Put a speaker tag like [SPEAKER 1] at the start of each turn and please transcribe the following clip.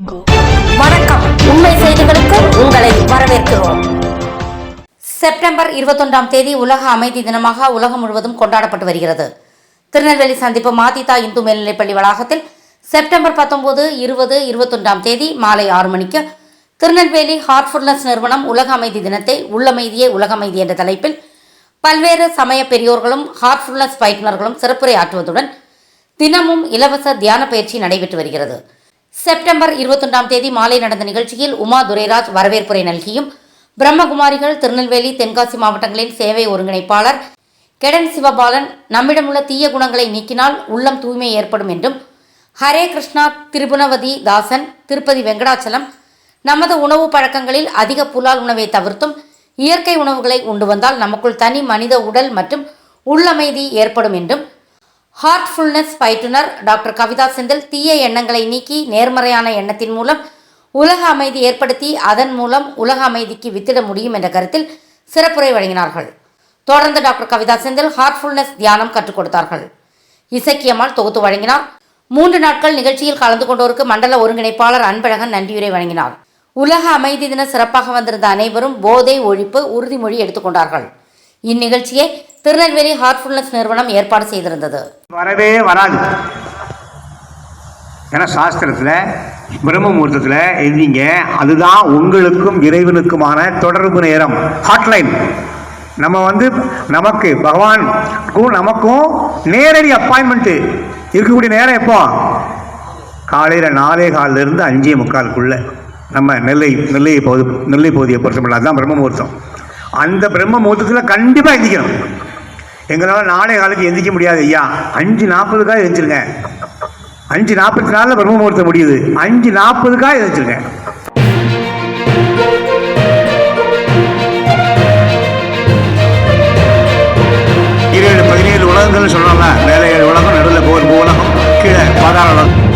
[SPEAKER 1] வணக்கம். உண்மை செய்திகளுக்கு உங்களை வரவேற்கிறோம். செப்டம்பர் இருபத்தொன்றாம் தேதி உலக அமைதி தினமாக உலகம் முழுவதும் கொண்டாடப்பட்டு வருகிறது. திருநெல்வேலி சந்திப்பு மாதிதா இந்து மேல்நிலைப்பள்ளி வளாகத்தில் செப்டம்பர் பத்தொன்பது இருபது இருபத்தொன்றாம் தேதி மாலை ஆறு மணிக்கு திருநெல்வேலி ஹார்ட்ஃபுல்னஸ் நிறுவனம் உலக அமைதி தினத்தை உள்ளமைதியே உலக அமைதி என்ற தலைப்பில் பல்வேறு சமய பெரியோர்களும் ஹார்ட்ஃபுல்னஸ் பயிற்றுநர்களும் சிறப்புரை ஆற்றுவதுடன் தினமும் இலவச தியான பயிற்சி நடைபெற்று வருகிறது. செப்டம்பர் இருபத்தொன்றாம் தேதி மாலை நடந்த நிகழ்ச்சியில் உமா துரைராஜ் வரவேற்புரை நல்கியும். பிரம்மகுமாரிகள் திருநெல்வேலி தென்காசி மாவட்டங்களின் சேவை ஒருங்கிணைப்பாளர். கெடன் சிவபாலன் நம்மிடமுள்ள தீய குணங்களை நீக்கினால் உள்ளம் தூய்மை ஏற்படும் என்றும். ஹரே கிருஷ்ணா திரிபுணவதி தாசன் திருப்பதி வெங்கடாச்சலம். நமது உணவு பழக்கங்களில் அதிக புலால் உணவை தவிர்த்தும் இயற்கை உணவுகளை உண்டு வந்தால் நமக்குள் தனி மனித உடல் மற்றும் உள்ளமைதி ஏற்படும் என்றும். ஹார்ட்ஃபுல்னஸ் பயிற்றுனர் டாக்டர் கவிதா செந்தில் தீய எண்ணங்களை நீக்கி நேர்மறையான எண்ணத்தின் மூலம் உலக அமைதி ஏற்படுத்தி அதன் மூலம் உலக அமைதிக்கு வித்திட முடியும் என்ற கருத்தில் சிறப்புரை வழங்கினார்கள். தொடர்ந்து டாக்டர் கவிதா செந்தில் ஹார்ட்ஃபுல்னஸ் தியானம் கற்றுக் கொடுத்தார்கள். இசக்கியம்மாள் தொகுத்து வழங்கினார். மூன்று நாட்கள் நிகழ்ச்சியில் கலந்து கொண்டோருக்கு மண்டல ஒருங்கிணைப்பாளர் அன்பழகன் நன்றியுரை வழங்கினார். உலக அமைதி தின சிறப்பாக வந்திருந்த அனைவரும் போதை ஒழிப்பு உறுதிமொழி எடுத்துக்கொண்டார்கள் இந்நிகழ்ச்சியை திருநெல்வேலி ஹார்ட்ஃபுல்னஸ் நிறுவனம் ஏற்பாடு செய்திருந்தது.
[SPEAKER 2] வரவே வராது. ஏன்னா சாஸ்திரத்தில் பிரம்ம முகூர்த்தத்தில் எழுதிங்க அதுதான் உங்களுக்கும் இறைவனுக்குமான தொடர்பு நேரம். ஹாட்லைன் நம்ம வந்து நமக்கு பகவானுக்கும் நமக்கும் நேரடி அப்பாயின்மெண்ட்டு இருக்கக்கூடிய நேரம் எப்போ? காலையில் நாலே காலில் இருந்து அஞ்சே முக்காலுக்குள்ளே. நம்ம நெல்லை நெல்லை பகுதி நெல்லை பகுதியை பொறுத்தமல்ல அதுதான் பிரம்ம முகூர்த்தம் அந்த பிரம்ம முகூர்த்தத்தில் கண்டிப்பாக எந்திக்கணும். எங்களால் நாளை காலத்துக்கு எந்திக்க முடியாது ஐயா. அஞ்சு நாற்பதுக்காக எழுந்திருங்க அஞ்சு நாற்பத்தி நாலில் பிரம்ம முகூர்த்தம் முடியுது. அஞ்சு நாற்பதுக்காக எழுந்திருங்க இருபது பதினேழு உலகங்கள்னு சொல்லலாம்ல மேலே ஏழு உலகம் நடுவில் ஒரு உலகம் கீழே பாதாள உலகம்.